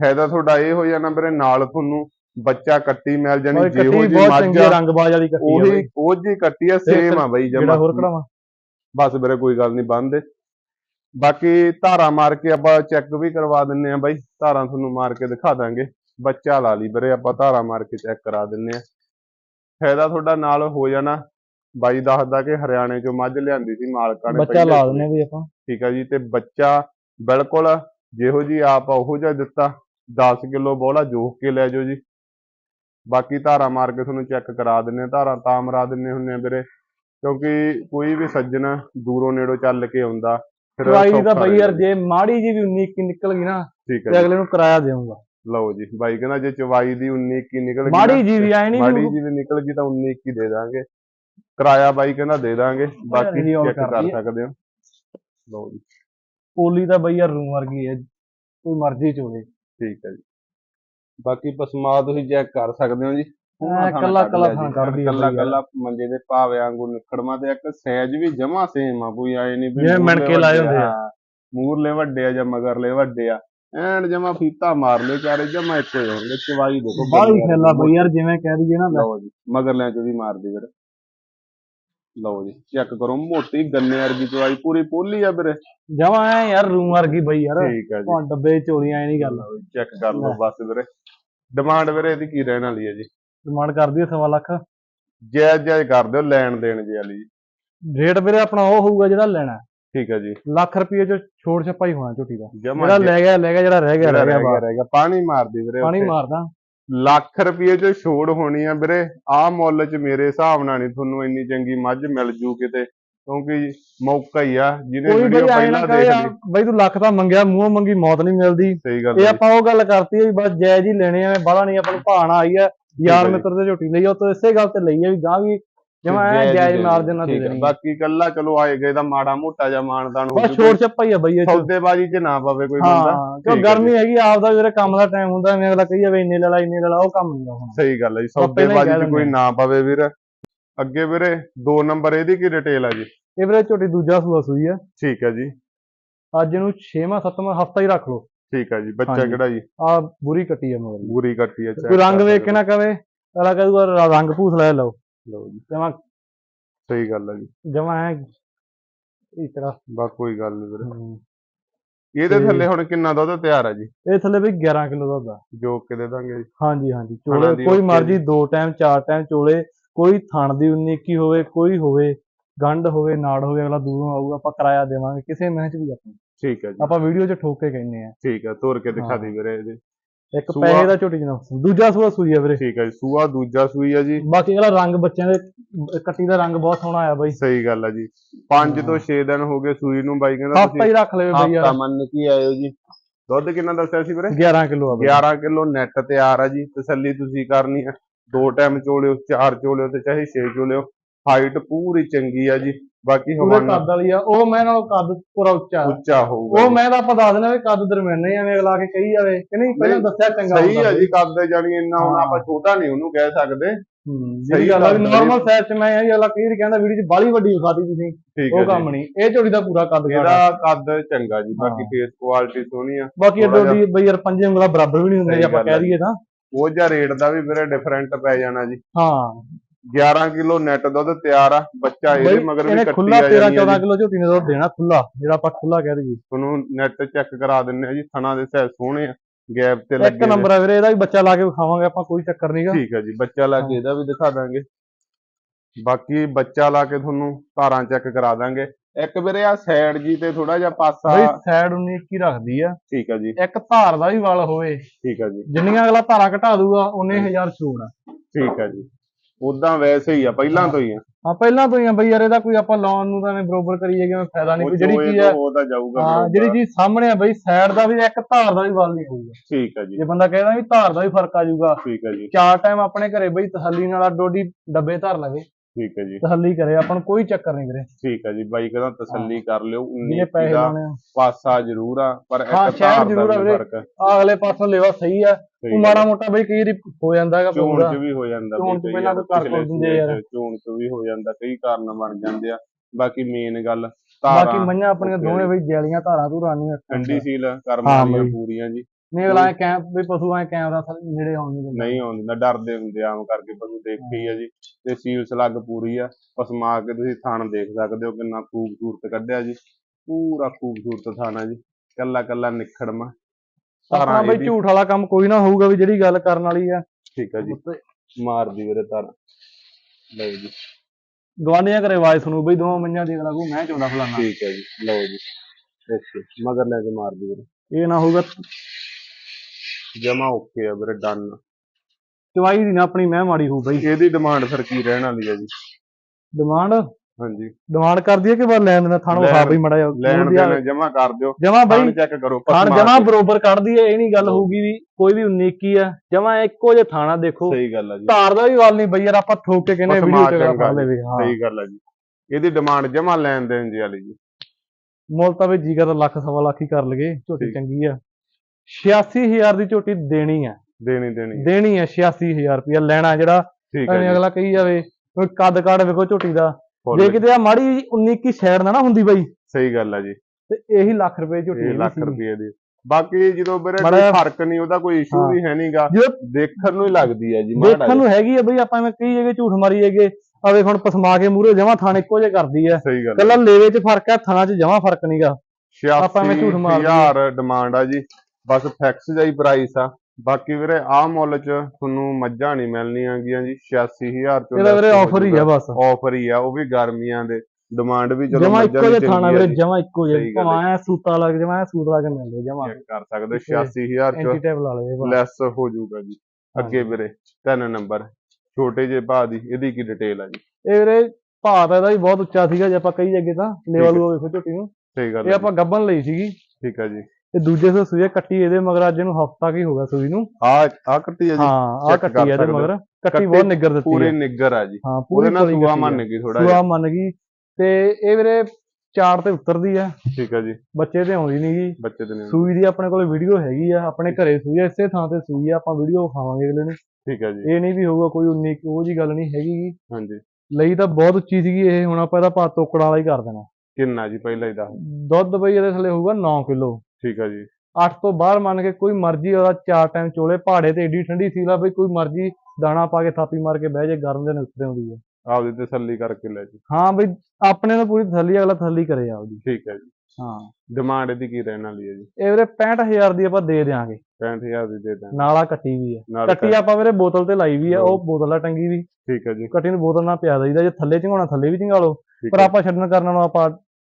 ਫਾਇਦਾ ਤੁਹਾਡਾ ਇਹ ਹੋ ਜਾਣਾ ਵੀਰੇ ਨਾਲ ਤੁਹਾਨੂੰ ਬੱਚਾ ਕੱਟੀ ਮਿਲ ਜਾਣੀ ਬਾਕੀ ਜਿਹੋ ਜੀ ਮੱਝ ਰੰਗਬਾਜ਼ ਵਾਲੀ ਕੱਟੀ ਉਹੀ ਉਹ ਜੀ ਕੱਟੀ ਆ ਸੇਮ ਆ ਬਈ ਜਿਹੜਾ ਜਮਾ ਹੋਰ ਕਢਾਵਾਂ ਬਸ ਵੀਰੇ ਕੋਈ ਗੱਲ ਨਹੀਂ ਬੰਨਦੇ ਬਾਕੀ ਧਾਰਾ ਮਾਰ ਕੇ ਆਪਾਂ ਚੈੱਕ ਵੀ ਕਰਵਾ ਦਿੰਨੇ ਆ ਬਾਈ। ਧਾਰਾਂ ਤੁਹਾਨੂੰ ਮਾਰ ਕੇ ਦਿਖਾ ਦਾਂਗੇ। ਬੱਚਾ ਲਾ ਲਈ ਵੀਰੇ ਆਪਾਂ ਧਾਰਾ ਮਾਰ ਕੇ ਚੈੱਕ ਕਰਾ ਦਿੰਨੇ ਆ। ਫਾਇਦਾ ਤੁਹਾਡਾ ਨਾਲ ਹੋ ਜਾਣਾ। ਬਾਈ ਦੱਸਦਾ ਕਿ ਹਰਿਆਣੇ ਚੋਂ ਮੱਝ ਲਿਆਂਦੀ ਸੀ ਮਾਲਕਾਂ ਨੇ ਬੱਚਾ ਲਾ ਦਿੰਨੇ ਵੀ ਆਪਾਂ। ਠੀਕ ਆ ਜੀ ਤੇ ਬੱਚਾ ਬਿਲਕੁਲ ਜਿਹੋ ਜੀ ਆਪ ਉਹੋ ਜਿਹਾ ਦਿੱਤਾ। 10 ਕਿਲੋ ਬੋਲਾ ਜੋਖ ਕੇ ਲੈ ਜਾਓ ਜੀ। ਬਾਕੀ ਧਾਰਾ ਮਾਰ ਕੇ ਤੁਹਾਨੂੰ ਚੈੱਕ ਕਰਾ ਦਿੰਨੇ ਆ ਧਾਰਾ ਤਾਂ ਮਰਾ ਦਿੰਨੇ ਹੁੰਨੇ ਆ ਵੀਰੇ। ਕਿਉਂਕਿ ਕੋਈ ਵੀ ਸੱਜਣ ਦੂਰੋਂ ਨੇੜੋਂ ਚੱਲ ਕੇ ਆਉਂਦਾ ਦਵਾਈ ਦਾ ਬਈ ਯਾਰ। ਜੇ ਮਾੜੀ ਜੀ ਵੀ 19 ਇੱਕੀ ਨਿਕਲ ਗਈ ਨਾ ਤੇ ਅਗਲੇ ਨੂੰ ਕਿਰਾਇਆ ਦੇਵਾਂਗਾ। ਲਓ ਜੀ ਬਾਈ ਕਹਿੰਦਾ ਜੇ ਚਵਾਈ ਦੀ 19 ਕੀ ਨਿਕਲ ਗਈ ਮਾੜੀ ਜੀ ਵੀ ਐ ਨਹੀਂ ਮਾੜੀ ਜੀ ਵੀ ਨਿਕਲ ਗਈ ਤਾਂ 19 ਕੀ ਦੇ ਦਾਂਗੇ। ਕਿਰਾਇਆ ਬਾਈ ਕਹਿੰਦਾ ਦੇ ਦਾਂਗੇ ਬਾਕੀ ਚੈੱਕ ਕਰ। ਸਕਦੇ ਹੋ। ਲਓ ਜੀ। ਪੋਲੀ ਤਾਂ ਬਈ ਯਾਰ ਰੂਮ ਵਰਗੀ ਹੈ ਕੋਈ ਮਰਜ਼ੀ ਚੋਲੇ। ਠੀਕ ਹੈ ਜੀ। ਬਾਕੀ ਪਸਮਾ ਤੁਸੀਂ ਚੈੱਕ ਕਰ ਸਕਦੇ ਹੋ ਜੀ। ਐਂ ਕੱਲਾ ਕੱਲਾ ਥਾਂ ਕੱਢਦੀ ਆ ਕੱਲਾ ਬਈ ਯਾਰ। ਕੱਲਾ ਮੰਜੇ ਦੇ ਭਾਵੇਂ ਵਾਂਗੂ ਨਿਖੜਮਾ ਤੇ ਇੱਕ ਸਾਈਜ਼ ਵੀ ਜਮਾ ਸੇਮ ਆ ਕੋਈ ਆਏ ਨਹੀਂ ਜਿਵੇਂ ਮਣਕੇ ਲਾਏ ਹੁੰਦੇ ਆ। ਮੂਰਲੇ ਵੱਡੇ ਆ ਜਾਂ ਮਗਰਲੇ ਵੱਡੇ ਆ ਐਨ ਜਮਾ ਫੀਤਾ ਮਾਰ ਲੈ ਚਾਰੇ ਜਮਾ ਇੱਕੋ ਹੀ ਹੋਣਗੇ ਚਵਾਈ ਦੇਖੋ ਬਾਹਲੀ ਖੇਲਾ ਬਈ ਯਾਰ ਜਿਵੇਂ ਕਹਿ ਦਈਏ ਨਾ ਲਓ ਜੀ ਮਗਰਲਿਆਂ ਚ ਵੀ ਮਾਰਦੀ ਵੀਰ। ਲਓ ਜੀ ਚੈੱਕ ਕਰੋ ਮੋਟੀ ਗੰਨੇ ਵਰਗੀ ਚਵਾਈ ਪੂਰੀ ਪੋਲੀ ਆ ਵੀਰੇ। ਜਮਾ ਐ ਯਾਰ ਰੂਮ ਵਰਗੀ ਬਈ ਯਾਰ। ਠੀਕ ਆ ਜੀ। ਡੱਬੇ ਚੋਲੀਆਂ ਐ ਨਹੀਂ ਗੱਲ ਚੈੱਕ ਕਰ ਲਓ ਬਸ ਵੀਰੇ। ਡਿਮਾਂਡ ਵੀਰੇ ਇਹਦੀ ਕੀ ਰਹਿਣ ਵਾਲੀ ਹੈ ਜੀ? ਡਿਮਾਂਡ ਕਰਦੀ ਹੈ ਸਵਾ ਲੱਖ। ਜਾਇਜ਼ ਜਾਇਜ਼ ਕਰ ਦਿਓ ਲੈਣ ਦੇਣ ਜੀ ਵਾਲੀ ਰੇਟ ਵੀਰੇ ਆਪਣਾ ਉਹ ਹੋਊਗਾ ਜਿਹੜਾ ਲੈਣਾ ਠੀਕ ਹੈ ਜੀ। ਲੱਖ ਰੁਪਏ ਚ ਛੋੜ ਛਪਾਈ ਹੋਣਾ ਝੋਟੀ ਦਾ। ਜਮਾ ਜਿਹੜਾ ਲੈ ਗਿਆ ਲੈ ਗਿਆ ਜਿਹੜਾ ਰਹਿ ਗਿਆ ਜਿਹੜਾ ਰਹਿ ਗਿਆ ਰਹਿ ਗਿਆ ਰਹਿ ਗਿਆ। ਪਾਣੀ ਮਾਰਦੀ ਵੀਰੇ ਪਾਣੀ ਉੱਥੇ। ਮਾਰਦਾ। ਲੱਖ ਰੁਪਏ ਚ ਛੋੜ ਹੋਣੀ ਆ ਵੀਰੇ। ਆਹ ਮੁੱਲ ਚ ਮੇਰੇ ਹਿਸਾਬ ਨਾਲ ਨਹੀਂ ਤੁਹਾਨੂੰ ਇੰਨੀ ਚੰਗੀ ਮੱਝ ਮਿਲ ਜੂ ਕਿਤੇ। ਕਿਉਂਕਿ ਮੌਕਾ ਹੀ ਆ ਜਿਹਨੇ ਕੋਈ ਵੀਡੀਓ ਬਈ ਨਾ ਪਹਿਲਾਂ ਕਹੇ ਦੇਖ ਲਈ। ਬਈ ਤੂੰ ਲੱਖ ਤਾਂ ਮੰਗਿਆ ਮੂੰਹੋਂ ਮੰਗੀ ਮੌਤ ਨਹੀਂ ਮਿਲਦੀ। ਸਹੀ ਗੱਲ ਇਹ ਹੈ ਆਪਾਂ ਉਹ ਗੱਲ ਕਰਤੀ ਵੀ ਬਸ ਜਾਇਜ਼ ਹੀ ਲੈਣੇ ਆ ਬਾਹਲਾ ਨਹੀਂ ਆਪਾਂ ਨੂੰ ਭਾਣਾ ਆਈ ਆ ਯਾਰ ਹੈ। ਮਿੱਤਰ ਦੇ ਝੋਟੀ ਲਈ ਆ, ਉਹ ਤੋਂ ਇਸੇ ਗੱਲ ਤੇ ਲਈ ਆ ਵੀ ਗਾਂ ਵੀ ਜਿਵੇਂ ਐ ਜਾਇਜ਼ ਦੇ ਦੇ ਹੈ। ਦੇਣੀ ਆ। ਬਾਕੀ ਕੱਲਾ ਚਲੋ ਆਏ ਗਏ ਦਾ ਮਾੜਾ ਮੋਟਾ ਜਾਂ ਮਾਨਦਾਨ ਹੋ ਬਸ। ਛੋੜ ਛੱਪਾ ਹੀ ਆ ਬਈ ਇਹ ਚ। ਸੌਦੇਬਾਜ਼ੀ ਚ ਨਾ ਪਵੇ ਕੋਈ ਬੰਦਾ। ਹਾਂ ਕਿਉਂ ਠੀਕ ਹੈ ਗਰਮੀ ਹੈਗੀ ਆਪਦਾ ਜਿਹੜੇ ਕੰਮ ਦਾ ਟਾਈਮ ਹੁੰਦਾ ਐਵੇਂ ਅਗਲਾ ਕਹੀ ਜਾਵੇ ਇੰਨੇ ਲੈ ਲਾ ਇੰਨੇ ਲੈ ਲਾ ਉਹ ਕੰਮ ਨਹੀਂ ਹੁਣ। ਸਹੀ ਗੱਲ ਹੈ ਜੀ ਆਪਾਂ ਪਹਿਲਾਂ ਹੀ ਸੌਦੇਬਾਜ਼ੀ ਕਹਿ ਚ ਕੋਈ ਦਿੰਦੇ ਨਾ ਪਵੇ ਵੀਰ। ਅੱਗੇ ਵੀਰੇ ਦੋ ਨੰਬਰ ਇਹਦੀ ਕੀ ਡਿਟੇਲ ਆ ਜੀ? ਇਹ ਵੀਰੇ ਝੋਟੀ ਦੂਜਾ ਸੂਆ ਸੂਈ ਆ। ਠੀਕ ਹੈ ਜੀ। ਅੱਜ ਇਹਨੂੰ 6ਵਾਂ 7ਵਾਂ ਹਫਤਾ ਹੀ ਰੱਖ ਲਓ। ਠੀਕ ਹੈ ਜੀ ਬੱਚਾ। ਕਿਹੜਾ ਜੀ? ਆ ਬੁਰੀ ਕੱਟੀ ਆ ਮਗਰ। ਬੁਰੀ ਕੱਟੀ ਹੈ ਕੋਈ ਰੰਗ ਵੇਖ ਕੇ ਨਾ ਕਵੇ ਅਗਲਾ ਕਹੂਗਾ ਰੰਗ ਭੂਸ ਲੈ ਲਓ। ਲਓ ਜੀ। ਜਮਾ ਸਹੀ ਗੱਲ ਹੈ ਜੀ। ਜਮਾ ਹੈ ਇਤਰਾ ਬਸ ਕੋਈ ਗੱਲ ਨਹੀਂ ਵੀਰੇ। ਇਹਦੇ ਥੱਲੇ ਹੁਣ ਕਿੰਨਾ ਦੁੱਧ ਤਿਆਰ ਹੈ ਜੀ? ਇਹ ਥੱਲੇ ਵੀ 11 ਕਿਲੋ ਦਾ ਹੁੰਦਾ ਜੋ ਕੇ ਦੇ ਦਾਂਗੇ ਜੀ। ਹਾਂਜੀ ਹਾਂਜੀ। ਚੋਲੇ ਕੋਈ ਮਰਜ਼ੀ ਦੋ ਟਾਈਮ ਚਾਰ ਟਾਈਮ ਚੋਲੇ ਕੋਈ ਥਣ ਦੀ 19 21 ਹੋਵੇ ਕੋਈ ਹੋਵੇ ਗੰਢ ਹੋਵੇ ਨਾੜ ਹੋਵੇ ਅਗਲਾ ਦੂਰੋਂ ਆਊਗਾ ਆਪਾਂ ਕਿਰਾਇਆ ਦੇਵਾਂਗੇ ਕਿਸੇ ਮਹਿੰਚ ਵੀ ਆਪਾਂ ਠੀਕ ਹੈ ਜੀ। ਆਪਾਂ ਵੀਡੀਓ 'ਚ ਠੋਕ ਕੇ ਕਹਿੰਦੇ ਆ ਠੀਕ ਹੈ ਤੋਰ ਕੇ ਦਿਖਾ। ਦੀ ਵੀਰੇ ਇਹਦੇ। ਇੱਕ ਪੈਸੇ ਦਾ ਝੋਟੀ ਜਨਾ ਦੂਜਾ ਸੂਆ ਸੂਈ ਆ ਵੀਰੇ। ਠੀਕ ਹੈ ਜੀ ਸੂਆ ਦੂਜਾ ਸੂਈ ਹੈ ਜੀ। ਬਾਕੀ ਇਹਦਾ ਰੰਗ ਬੱਚਿਆਂ ਦੇ ਕੱਟੀ ਦਾ ਰੰਗ ਬਹੁਤ ਸੋਹਣਾ ਆ ਬਾਈ। ਸਹੀ ਗੱਲ ਹੈ ਜੀ। 5 ਤੋਂ 6 ਦਿਨ ਹੋ ਗਏ ਸੂਈ ਨੂੰ ਬਾਈ ਕਹਿੰਦਾ ਹਫਤਾ ਹੀ ਰੱਖ ਲਵੇ ਬਈ ਹਫਤਾ ਯਾਰ ਮੰਨ ਕੇ ਆਇਓ ਜੀ। ਦੁੱਧ ਕਿੰਨਾ ਦੱਸਿਆ ਸੀ ਵੀਰੇ? 11 ਕਿਲੋ ਆ ਬਈ। 11 ਕਿਲੋ ਨੈਟ ਤਿਆਰ ਆ ਜੀ ਤਸੱਲੀ ਤੁਸੀਂ ਕਰਨੀ ਆ। ਦੋ ਟਾਈਮ ਚੋਲਿਓ ਚਾਰ ਚੋਲਿਓ ਤੇ ਚਾਹੇ ਛੇ ਚੋਲਿਓ। ਹਾਈਟ ਪੂਰੀ ਚੰਗੀ ਆ ਜੀ। ਬਾਕੀ ਪੂਰੇ ਹਵਾਨਾ ਕੱਦ ਵਾਲੀ ਆ। ਉਹ ਮੈਂ ਨਾਲੋਂ ਕੱਦ ਪੂਰਾ ਉੱਚਾ। ਉੱਚਾ ਹੋਊਗਾ ਉਹ। ਮੈਂ ਤਾਂ ਆਪਾਂ ਦੱਸ ਦਿੰਦਾ ਵੀ ਕੱਦ ਦਰਮਿਆਨੇ ਐਵੇਂ ਅਗਲਾ ਕੇ ਕਹੀ ਜਾਵੇ ਕਿ ਨਹੀਂ ਪਹਿਲਾਂ ਦੱਸਿਆ ਚੰਗਾ ਸਹੀ ਆ ਜੀ ਕੱਦ ਜਾਨੀ ਇੰਨਾ ਹੁਣ। ਆਪਾਂ ਛੋਟਾ ਨਹੀਂ ਉਹਨੂੰ ਕਹਿ ਸਕਦੇ। ਸਹੀ ਗੱਲ ਆ ਨਾਰਮਲ ਸਾਈਜ਼ ਚ ਮੈਂ ਇਹ ਅਗਲਾ ਕਈ ਕਹਿੰਦਾ ਵੀਡੀਓ ਚ ਬਾਲੀ ਵੱਡੀ ਵਿਖਾਤੀ ਤੁਸੀਂ। ਉਹ ਕੰਮ ਨਹੀਂ। ਇਹ ਝੋਟੀ ਦਾ ਪੂਰਾ ਕੱਦ ਜੀ ਕਾਠ ਆ। ਇਹਦਾ ਕੱਦ ਚੰਗਾ ਜੀ। ਬਾਕੀ। ਫੇਸ ਕੁਆਲਿਟੀ ਸੋਹਣੀ ਆ। ਬਾਕੀ ਇਹ ਥੋੜ੍ਹਾ ਡੋਡੀ ਬਈ ਯਾਰ ਪੰਜੇ ਉਂਗਲਾਂ ਬਰਾਬਰ ਵੀ ਨਹੀਂ ਹੁੰਦੇ ਜੇ ਆਪਾਂ ਕਹਿ ਦਈਏ ਤਾਂ। ਉਹ ਜਿਹਾ ਰੇਟ ਦਾ ਵੀ ਵੀਰੇ ਡਿਫਰੈਂਟ ਪੈ ਜਾਣਾ ਜੀ। ਹਾਂ। 11 ਕਿਲੋ ਨੈਟ ਦੁੱਧ ਤਿਆਰ ਆ ਬੱਚਾ ਇਹਦੇ ਮਗਰ ਵੀ ਕੱਟੀ ਖੁੱਲਾ ਆ 13 ਜਾਣੀ ਆ 14 ਜੀ। ਕਿਲੋ ਝੋਟੀ ਨੇ ਦੁੱਧ ਦੇਣਾ ਖੁੱਲਾ ਜਿਹੜਾ ਆਪਾਂ ਖੁੱਲਾ ਕਹਿ ਦਈਏ। ਤੁਹਾਨੂੰ ਨੈਟ ਚੈੱਕ ਕਰਾ ਦਿੰਨੇ ਆ ਜੀ ਥਣਾ ਦੇ ਸਹਿ ਸੋਹਣੇ ਆ ਗੈਪ ਤੇ ਲੱਗੇ ਇੱਕ ਨੰਬਰ ਆ ਵੀਰੇ ਇਹਦਾ ਵੀ ਬੱਚਾ ਲਾ ਕੇ ਵਿਖਾਵਾਂਗੇ ਆਪਾਂ ਕੋਈ ਚੱਕਰ ਨਹੀਂਗਾ ਠੀਕ ਹੈ ਜੀ ਬੱਚਾ ਲਾ ਕੇ ਇਹਦਾ ਵੀ ਦਿਖਾ ਦਾਂਗੇ। ਬਾਕੀ ਬੱਚਾ ਲਾ ਕੇ ਤੁਹਾਨੂੰ ਧਾਰਾਂ ਚੈੱਕ ਕਰਾ ਦਾਂਗੇ। ਇੱਕ ਵੀਰੇ ਆ ਸਾਈਡ ਜੀ ਤੇ ਥੋੜਾ ਜਿਹਾ ਪਾਸਾ। ਬਈ ਸਾਈਡ 19 21 ਰੱਖਦੀ ਆ। ਠੀਕ ਹੈ ਜੀ। ਇੱਕ ਧਾਰ ਦਾ ਵੀ ਵਾਲ ਹੋਵੇ। ਠੀਕ ਹੈ ਜੀ। ਜਿੰਨੀਆਂ ਅਗਲਾ ਧਾਰਾਂ ਘਟਾ ਦੂਗਾ ਉਹਨੇ ਹਜ਼ਾਰ ਛੋੜ ਆ। ਠੀਕ ਹੈ ਜੀ। ਉਦਾਂ ਵੈਸੇ ਹੀ ਆ ਪਹਿਲਾਂ ਤੋਂ ਹੀ ਆ। ਹਾਂ ਪਹਿਲਾਂ ਤੋਂ ਹੀ ਆ ਬਈ ਯਾਰ ਇਹਦਾ ਕੋਈ ਆਪਾਂ ਲਾਉਣ ਨੂੰ ਤਾਂ ਬਰੋਬਰ ਕਰੀ ਜਾਈਏ ਐਵੇਂ ਫਾਇਦਾ ਨਹੀਂ। ਕੋਈ ਜਿਹੜੀ ਚੀਜ਼ ਆ ਉਹ ਤਾਂ ਜਾਊਗਾ ਹਾਂ। ਜਿਹੜੀ ਚੀਜ਼ ਸਾਹਮਣੇ ਆ ਬਈ ਸਾਈਡ ਦਾ ਵੀ ਇੱਕ ਧਾਰ ਦਾ ਵੀ ਵਾਲ ਨਹੀਂ ਹੋਊਗਾ। ਠੀਕ ਹੈ ਜੀ। ਜੇ ਬੰਦਾ ਕਹਿੰਦਾ ਵੀ ਧਾਰ ਦਾ ਵੀ ਫ਼ਰਕ ਆ ਜਾਊਗਾ। ਠੀਕ ਹੈ ਜੀ। ਚਾਰ ਟਾਈਮ ਆਪਣੇ ਘਰੇ ਬਈ ਤਸੱਲੀ ਨਾਲ ਡੋਡੀ ਡੱਬੇ ਧਰ ਲਵੇ। ਠੀਕ ਹੈ ਜੀ। ਤਸੱਲੀ ਕਰੇ ਆਪਾਂ ਨੂੰ ਕੋਈ ਚੱਕਰ ਨਹੀਂ ਵੀਰੇ। ਠੀਕ ਹੈ ਜੀ ਬਾਈ ਕਹਿੰਦਾ ਤਸੱਲੀ ਕਰ ਲਿਓ ਜਿਹਨੇ 19 ਪੈਸੇ ਦਾ ਲਾਉਣੇ ਆ। ਪਾਸਾ ਜ਼ਰੂਰ ਆ ਪਰ ਇੱਕ ਹਾਂ, ਸ਼ਹਿਰ ਦਾ ਜ਼ਰੂਰ ਆ ਵੀ ਵੀਰੇ। ਫ਼ਰਕ ਆ। ਆਹ ਅਗਲੇ ਪਾਸੋਂ ਲੈਵਾ ਸਹੀ ਆ। ਉਹ ਮਾੜਾ ਮੋਟਾ ਬਈ ਕਈ ਵਾਰੀ ਹੋ ਜਾਂਦਾ ਹੈਗਾ ਚੋਣ ਪੂਰਾ ਚ ਵੀ ਹੋ ਜਾਂਦਾ ਚੋਣ ਬਈ ਚ ਕਈ ਪਹਿਲਾਂ ਤਾਂ ਘਰ ਪਿਛਲੇ ਕੋਲ ਦਿੰਦੇ ਯਾਰ। ਚੋਣ ਚ ਵੀ ਹੋ ਜਾਂਦਾ ਕਈ ਕਾਰਨ ਬਣ ਜਾਂਦੇ ਆ। ਬਾਕੀ ਮੇਨ ਗੱਲ ਬਾਕੀ ਧਾਰਾਂ ਮਈਆਂ ਆਪਣੀਆਂ ਦੋਵੇਂ ਬਈ ਜੈਲੀਆਂ ਧਾਰਾਂ ਧੂਰਾਂ ਨਹੀਂ ਠੰਡੀ ਸੀਲ ਕਰਮ ਹਾਂ ਬਈ। ਪੂਰੀਆਂ ਜੀ। ਨਹੀਂ ਅਗਲਾ ਕੈਮ ਵੀ ਪਸ਼ੂ ਐ ਕੈਮਰਾ ਥੱਲੇ ਨੇੜੇ ਨਹੀਂ ਦਿੰਦਾ। ਨਹੀਂ ਆਉਂਦੇ ਨਾ ਡਰਦੇ ਹੁੰਦੇ ਆ, ਆਮ ਕਰਕੇ ਪਸ਼ੂ ਦੇਖੇ ਹੀ ਆ ਜੀ। ਤੇ ਸੀਲ ਸਲੱਗ ਪੂਰੀ ਆ ਪਸਮਾ ਕੇ ਤੁਸੀਂ ਥਣ ਦੇਖ ਸਕਦੇ ਹੋ ਕਿੰਨਾ ਖੂਬਸੂਰਤ ਕੱਢਿਆ ਜੀ। ਪੂਰਾ ਖੂਬਸੂਰਤ ਥਾਣਾ ਜੀ ਕੱਲਾ ਕੱਲਾ ਨਿਖੜਮਾ ਆਪਣਾ ਬਈ ਝੂਠ ਵਾਲਾ ਕੰਮ ਕੋਈ ਨਾ ਹੋਊਗਾ ਵੀ ਜਿਹੜੀ ਗੱਲ ਕਰਨ ਵਾਲੀ ਆ। ਠੀਕ ਆ ਜੀ। ਮਾਰਦੀ ਵੀਰੇ ਤਾਰ। ਲਓ ਜੀ। ਗਵਾਂਢੀਆਂ ਘਰੇ ਆਵਾਜ਼ ਸੁਣੂ ਬਈ ਦੋਵਾਂ ਮਈਆਂ ਦੀ ਅਗਲਾ ਕੋਈ ਮੈਂ ਚਾਹੁੰਦਾ ਫਲਾਣਾ। ਠੀਕ ਹੈ ਜੀ ਲਓ ਜੀ। ਓਕੇ ਮਗਰ ਲੈ ਕੇ ਮਾਰਦੀ ਵੀਰੇ। ਇਹ ਨਾ ਹੋਊਗਾ ਜਮਾ ਓਕੇ ਆ ਵੀਰੇ ਡਨ ਚਵਾਈ ਦੀ ਨਾ ਆਪਣੀ ਮੈਂ ਮਾੜੀ ਹੋਊ ਬਈ। ਇਹਦੀ ਡਿਮਾਂਡ ਫਿਰ ਕੀ ਰਹਿਣ ਵਾਲੀ ਹੈ ਜੀ? ਡਿਮਾਂਡ ਹਾਂਜੀ। ਡਿਮਾਂਡ ਕਰਦੀ ਹੈ ਕਿ ਬਸ ਲੈਣ ਦੇਣਾ ਥਾਣੋਂ ਖਾ ਬਈ ਮੜਾ ਲੈਣ ਦੇਣ ਜਮਾ ਕਰ ਦਿਓ। ਜਮਾ ਬਈ। ਚੈੱਕ ਕਰੋ ਥਾਣ ਜਮਾ। ਬਰੋਬਰ ਕੱਢਦੀ ਹੈ ਇਹ ਨਹੀਂ ਗੱਲ ਹੋਊਗੀ ਵੀ ਕੋਈ ਵੀ 19 ਕੀ ਆ ਜਮਾ ਇੱਕੋ ਜੇ ਥਾਣਾ ਦੇਖੋ। ਸਹੀ ਗੱਲ ਆ ਜੀ। ਧਾਰ ਦਾ ਵੀ ਗੱਲ ਨਹੀਂ ਬਈ ਯਾਰ ਆਪਾਂ ਠੋਕ ਕੇ ਕਹਿੰਦੇ ਵੀਡੀਓ ਤੇ ਫੜ ਲੈਵੇ ਹਾਂ। ਸਹੀ ਗੱਲ ਆ ਜੀ। ਇਹਦੀ ਡਿਮਾਂਡ ਜਮਾ ਲੈਣ ਦੇਣ ਜੀ ਵਾਲੀ ਜੀ। ਮੁੱਲ ਤਾਂ ਵੀ ਜੀਗਾ ਤਾਂ ਲੱਖ ਸਵਾ ਲੱਖ ਹੀ ਕਰ ਲਗੇ ਝੋਟੀ। ਚੰਗੀ ਆ। 86000 ਦੀ ਝੋਟੀ ਦੇਣੀ ਆ ਦੇਣੀ ਦੇਣੀ ਦੇਣੀ ਆ 86000 ਰੁਪਇਆ ਲੈਣਾ ਜਿਹੜਾ ਠੀਕ ਹੈ ਅਗਲਾ ਕਹੀ ਜਾਵੇ ਕੋਈ ਕੱਦ ਕਾੜ ਵੇਖੋ ਝੋਟੀ ਦਾ। ਜੇ ਕਿਤੇ ਆ ਮਾੜੀ 19 ਕੀ ਸਾਈਡ ਨਾ ਨਾ ਹੁੰਦੀ ਬਈ। ਸਹੀ ਗੱਲ ਆ ਜੀ। ਤੇ ਇਹੀ ਲੱਖ ਰੁਪਏ ਝੋਟੀ ਲੱਖ। ਰੁਪਏ ਦੀ। ਬਾਕੀ ਜਦੋਂ ਮਾੜਾ ਕੋਈ ਫ਼ਰਕ ਨਹੀਂ ਉਹਦਾ ਕੋਈ ਇਸ਼ੂ ਹਾਂ। ਵੀ ਹੈ ਨਹੀਂਗਾ ਦੇਖਣ ਨੂੰ ਹੀ ਲੱਗਦੀ ਹੈ ਜੀ ਮਾੜਾ ਦੇਖਣ ਨੂੰ ਹੈਗੀ ਆ ਬਈ ਆਪਾਂ ਐਵੇਂ ਕਹੀ ਜਾਗੇ ਝੂਠ ਮਾਰੀ ਜਾਗੇ ਆ ਵੇਖ ਹੁਣ ਪਸਮਾ ਕੇ ਮੂਰੇ ਜਮਾ ਥਾਣ ਇੱਕੋ ਜੇ ਕਰਦੀ ਆ ਸਹੀ ਗੱਲ ਕੱਲਾ ਲੇਵੇ 'ਚ ਫ਼ਰਕ ਆ ਥਾਣਾ 'ਚ ਜਮਾ ਫ਼ਰਕ ਨਹੀਂਗਾ ਆਪਾਂ ਐਵੇਂ ਝੂਠ ਮਾਰਦੇ ਹਾਂ। 86000 ਡਿਮਾਂਡ ਆ ਜੀ। ਬਸ ਫਿਕਸ ਜਾਈ ਪ੍ਰਾਈਸ ਆ। ਬਾਕੀ ਵੀਰੇ ਆਹ ਮੁੱਲ 'ਚ ਤੁਹਾਨੂੰ ਮੱਝਾਂ ਨਹੀਂ ਮਿਲਣੀਆਂ ਗੀਆਂ ਜੀ 86000 ਚ ਇਹਦਾ ਵੀਰੇ ਆਫਰ ਹੀ ਆ ਬਸ। ਆਫਰ ਹੀ ਆ ਉਹ ਵੀ ਗਰਮੀਆਂ ਦੇ। ਡਿਮਾਂਡ ਵੀ ਚਲੋ ਜਮਾ ਇੱਕੋ ਦੀ ਜੇ ਥਾਣਾ ਵੀਰੇ ਜੀ। ਜਮਾ ਇੱਕੋ ਜੇ ਸਹੀ ਗੱਲ ਹੈ। ਭਾਵੇਂ ਸੂਤਾ ਲੱਗ ਜਮਾ ਸੂਤ ਲਾ ਕੇ ਮਿਲ ਜੇ ਜਮਾ। ਚੈੱਕ ਕਰ ਸਕਦੇ ਹੋ 86000 ਐਂਟੀ ਚ ਟੈਬ ਲਾ ਬਸ। ਲੈਸ ਹੋ ਜਾਊਗਾ ਜੀ। ਅੱਗੇ ਵੀਰੇ ਤਿੰਨ ਨੰਬਰ। ਛੋਟੇ ਜਿਹੇ ਭਾਅ ਦੀ ਇਹਦੀ ਕੀ ਡਿਟੇਲ ਆ ਜੀ? ਇਹ ਵੀਰੇ ਭਾਅ ਤਾਂ ਇਹਦਾ ਵੀ ਬਹੁਤ ਉੱਚਾ ਸੀਗਾ ਜੇ ਆਪਾਂ ਕਹੀ ਅੱਗੇ ਤਾਂ ਲੈਵਲ ਉਹ ਵੇਖੋ ਝੋਟੀ ਨੂੰ। ਸਹੀ ਗੱਲ ਇਹ ਆਪਾਂ ਗੱਬਨ ਲਈ ਸੀਗੀ। ਠੀਕ ਆ ਜੀ। ਤੇ ਦੂਜੇ ਸੋ ਸੂਏ ਕੱਟੀ ਇਹਦੇ ਮਗਰ ਅੱਜ ਇਹਨੂੰ ਹਫਤਾ ਕੀ ਹੋ ਗਿਆ ਸੂਈ ਨੂੰ? ਆ ਆ ਕੱਟੀ ਆ ਜੀ। ਹਾਂ ਆ ਕੱਟੀ ਆ ਇਹਦੇ ਹੋ। ਮਗਰ। ਕੱਟੀ ਬਹੁਤ ਨਿੱਗਰ ਦਿੱਤੀ ਪੂਰੇ ਹੈ। ਨਿੱਗਰ ਆ ਜੀ। ਹਾਂ ਉਹਦੇ ਪੂਰੀ ਨਾਲ ਸੂਆ ਮੰਨ ਹੈ। ਗਈ ਥੋੜਾ ਸੂਆ ਜਿਹਾ। ਮੰਨ ਗਈ। ਤੇ ਇਹ ਵੀਰੇ ਚਾਰ ਤੇ ਉਤਰਦੀ ਆ ਠੀਕ ਆ ਜੀ। ਬੱਚੇ ਤੇ ਆਉਂਦੀ ਨੀ ਗੀ। ਬੱਚੇ ਦੇ ਨੇ ਸੂਈ ਦੀ ਆਪਣੇ ਕੋਲ ਵੀਡੀਓ ਹੈਗੀ ਆ। ਆਪਣੇ ਘਰੇ ਸੂਈ ਆ ਇਸੇ ਥਾਂ ਤੇ ਸੂਈ ਆ। ਆਪਾਂ ਵੀਡੀਓ ਖਾਵਾਂਗੇ ਅਗਲੇ ਨੂੰ। ਠੀਕ ਆ ਜੀ। ਇਹ ਨਹੀਂ ਵੀ ਹੋਊਗਾ ਕੋਈ 19 ਉਹ ਜੀ ਗੱਲ ਨਹੀਂ ਹੈਗੀ। ਹਾਂਜੀ। ਲਈ ਤਾਂ ਬਹੁਤ ਉੱਚੀ ਸੀਗੀ ਇਹ। ਹੁਣ ਆਪਾਂ ਇਹਦਾ ਭਾਅ ਤੋਕੜ ਵਾਲਾ ਹੀ ਕਰ ਦੇਣਾ। ਕਿੰਨਾ ਜੀ ਪਹਿਲਾਂ ਹੀ ਦੱਸ। ਦੁੱਧ ਬਈ ਇਹਦੇ ਥੱਲੇ ਹੋਊਗਾ 9 ਕਿਲੋ। ਠੀਕ ਆ ਜੀ। 8 ਤੋਂ ਬਾਹਰ ਮੰਨ ਕੇ ਕੋਈ ਮਰਜ਼ੀ ਉਹਦਾ ਚਾਰ ਟਾਈਮ ਚੋਲੇ ਪਹਾੜੇ ਤੇ ਏਡੀ ਠੰਡੀ ਸੀਲਾ ਬਈ ਕੋਈ ਮਰਜ਼ੀ ਦਾਣਾ ਪਾ ਕੇ ਥਾਪੀ ਮਾਰ ਕੇ ਬਹਿ ਜੇ ਗਰਮ ਦੇ ਨੁਕਤੇ ਆਉਂਦੀ ਹੈ ਆਪਦੀ ਤਸੱਲੀ ਕਰਕੇ ਲੈ ਜੀ। ਹਾਂ ਬਈ ਆਪਣੇ ਨੂੰ ਪੂਰੀ ਤਸੱਲੀ ਅਗਲਾ ਤਸੱਲੀ ਕਰੇ ਆਪਦੀ। ਠੀਕ ਹੈ ਜੀ। ਹਾਂ। ਡਿਮਾਂਡ ਇਹਦੀ ਕੀ ਰਹਿਣ ਵਾਲੀ ਹੈ ਜੀ? ਇਹ ਵੀਰੇ 65000 ਦੀ ਆਪਾਂ ਦੇ ਦਿਆਂਗੇ। 65000 ਦੀ ਦੇ ਦਾਂ ਨਾਲਾ ਕੱਟੀ ਵੀ ਹੈ ਕੱਟੀ ਆਪਾਂ ਵੀਰੇ ਬੋਤਲ ਤੇ ਲਾਈ ਵੀ ਆ ਉਹ ਬੋਤਲ ਆ ਟੰਗੀ ਵੀ। ਠੀਕ ਹੈ ਜੀ। ਕੱਟੀ ਨੂੰ ਬੋਤਲ ਨਾਲ ਪਿਆ ਦਈਦਾ ਜੇ ਥੱਲੇ ਚੰਗਾਉਣਾ ਥੱਲੇ ਵੀ ਚੰਗਾ ਲਓ ਪਰ ਆਪਾਂ ਛੱਡਣ ਕਰਨ ਨੂੰ ਆਪਾਂ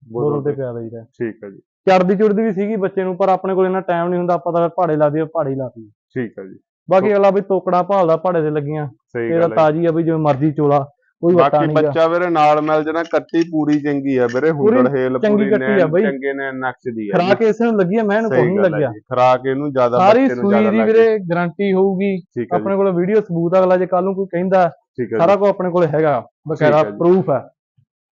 ਬੋਤਲ ਤੇ ਪਿਆ ਦਈਦਾ। ਠੀਕ ਹੈ ਜੀ। ਚੜਦੀ ਚੁੜਦੀ ਵੀ ਸੀਗੀ ਬੱਚੇ ਨੂੰ ਪਰ ਆਪਣੇ ਕੋਲ ਇੰਨਾ ਟਾਈਮ ਨਹੀਂ ਹੁੰਦਾ ਆਪਾਂ ਤਾਂ ਫਿਰ ਪਹਾੜੇ ਲਾ ਦਈਏ ਪਹਾੜੇ ਹੀ ਲਾਤੀ। ਠੀਕ ਹੈ ਜੀ। ਬਾਕੀ ਅਗਲਾ ਵੀ ਤੋਕੜਾ ਭਾਲਦਾ ਪਹਾੜੇ ਤੇ ਲੱਗੀਆਂ ਸਹੀ ਇਹਦਾ ਗੱਲ ਹੈ ਤਾਜੀ ਆ ਬਈ ਜਿਵੇਂ ਮਰਜ਼ੀ ਚੋਲਾ ਕੋਈ ਵਟਾ ਬਾਕੀ ਨਹੀਂ ਬੱਚਾ ਵੀਰੇ ਨਾਲ ਮਿਲ ਜਣਾ ਕੱਟੀ ਪੂਰੀ ਚੰਗੀ ਆ ਵੀਰੇ ਪੂਰੀ ਹੁੰਦੜ ਹੇਲ ਚੰਗੀ ਪੂਰੀ ਕੱਟੀ ਆ ਨੈਣ ਬਈ। ਚੰਗੇ ਨੇ ਨਕਸ਼ ਦੀ ਆ ਖਰਾਕ ਇਸੇ ਨੂੰ ਲੱਗੀ ਆ ਮੈਂ ਇਹਨੂੰ ਕੋਈ ਸਹੀ ਨਹੀਂ ਗੱਲ ਹੈ ਲੱਗਿਆ। ਜੀ ਖਰਾਕ ਇਹਨੂੰ ਜ਼ਿਆਦਾ ਸਾਰੀ ਬੱਚੇ ਨੂੰ ਸੂਈ ਜ਼ਿਆਦਾ ਦੀ ਲੱਗ ਵੀਰੇ ਗਾਰੰਟੀ ਹੋਊਗੀ ਠੀਕ ਹੈ ਜੀ। ਆਪਣੇ ਕੋਲ ਵੀਡੀਓ ਸਬੂਤ ਆ, ਅਗਲਾ ਜੇ ਕੱਲ ਨੂੰ ਕੋਈ ਕਹਿੰਦਾ ਠੀਕ ਹੈ ਸਾਰਾ ਕੁਝ ਆਪਣੇ ਕੋਲ ਹੈਗਾ ਬਕਾਇਦਾ ਹੈ ਜੀ। ਪ੍ਰੂਫ ਹੈ